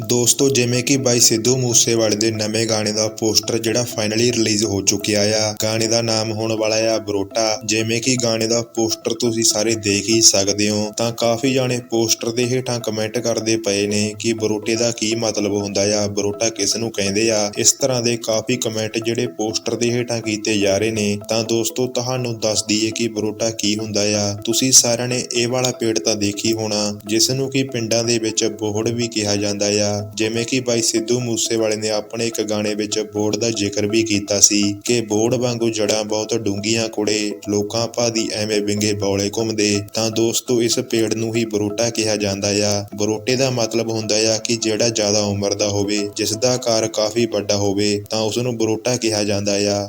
ਦੋਸਤੋ, ਜਿਵੇਂ ਕਿ ਬਾਈ ਸਿੱਧੂ ਮੂਸੇਵਾਲੇ ਦੇ ਨਵੇਂ ਗਾਣੇ ਦਾ ਪੋਸਟਰ ਜਿਹੜਾ ਫਾਈਨਲੀ ਰਿਲੀਜ਼ ਹੋ ਚੁੱਕਿਆ ਆ। ਗਾਣੇ ਦਾ ਨਾਮ ਹੋਣ ਵਾਲਾ ਆ ਬਰੋਟਾ। ਜਿਵੇਂ ਕਿ ਗਾਣੇ ਦਾ ਪੋਸਟਰ ਤੁਸੀਂ ਸਾਰੇ ਦੇਖ ਹੀ ਸਕਦੇ ਹੋ, ਤਾਂ ਕਾਫੀ ਜਾਣੇ ਪੋਸਟਰ ਦੇ ਹੇਠਾਂ ਕਮੈਂਟ ਕਰਦੇ ਪਏ ਨੇ ਕਿ ਬਰੋਟੇ ਦਾ ਕੀ ਮਤਲਬ ਹੁੰਦਾ ਆ, ਬਰੋਟਾ ਕਿਸ ਨੂੰ ਕਹਿੰਦੇ ਆ? ਇਸ ਤਰ੍ਹਾਂ ਦੇ ਕਾਫੀ ਕਮੈਂਟ ਜਿਹੜੇ ਪੋਸਟਰ ਦੇ ਹੇਠਾਂ ਕੀਤੇ ਜਾ ਰਹੇ ਨੇ। ਤਾਂ ਦੋਸਤੋ, ਤੁਹਾਨੂੰ ਦੱਸ ਦਈਏ ਕਿ ਬਰੋਟਾ ਕੀ ਹੁੰਦਾ ਆ। ਤੁਸੀਂ ਸਾਰਿਆਂ ਨੇ ਇਹ ਵਾਲਾ ਪੇੜ ਤਾਂ ਦੇਖੀ ਹੋਣਾ, ਜਿਸ ਨੂੰ ਕਿ ਪਿੰਡਾਂ ਦੇ ਵਿੱਚ ਬੋਹੜ ਵੀ ਕਿਹਾ ਜਾਂਦਾ ਆ। ਜਿਵੇਂ ਕਿ ਬਾਈ ਸਿੱਧੂ ਮੂਸੇਵਾਲੇ ਨੇ ਆਪਣੇ ਇੱਕ ਗਾਣੇ ਵਿੱਚ ਬੋਹੜ ਦਾ ਜ਼ਿਕਰ ਵੀ ਕੀਤਾ ਸੀ ਕਿ ਬੋਹੜ ਵਾਂਗੂ ਜੜਾਂ ਬਹੁਤ ਡੂੰਘੀਆਂ ਕੁੜੇ, ਲੋਕਾਂ ਭਾਦੀ ਐਵੇਂ ਵਿੰਗੇ ਬੌਲੇ ਘੁੰਮਦੇ, ਤਾਂ ਦੋਸਤੋ ਇਸ ਪੇੜ ਨੂੰ ਹੀ ਬਰੋਟਾ ਕਿਹਾ ਜਾਂਦਾ ਆ। ਬਰੋਟੇ ਦਾ ਮਤਲਬ ਹੁੰਦਾ ਆ ਕਿ ਜਿਹੜਾ ਜ਼ਿਆਦਾ ਉਮਰ ਦਾ ਹੋਵੇ, ਜਿਸ ਦਾ ਆਕਾਰ ਕਾਫੀ ਵੱਡਾ ਹੋਵੇ, ਤਾਂ ਉਸ ਨੂੰ ਬਰੋਟਾ ਕਿਹਾ ਜਾਂਦਾ ਆ।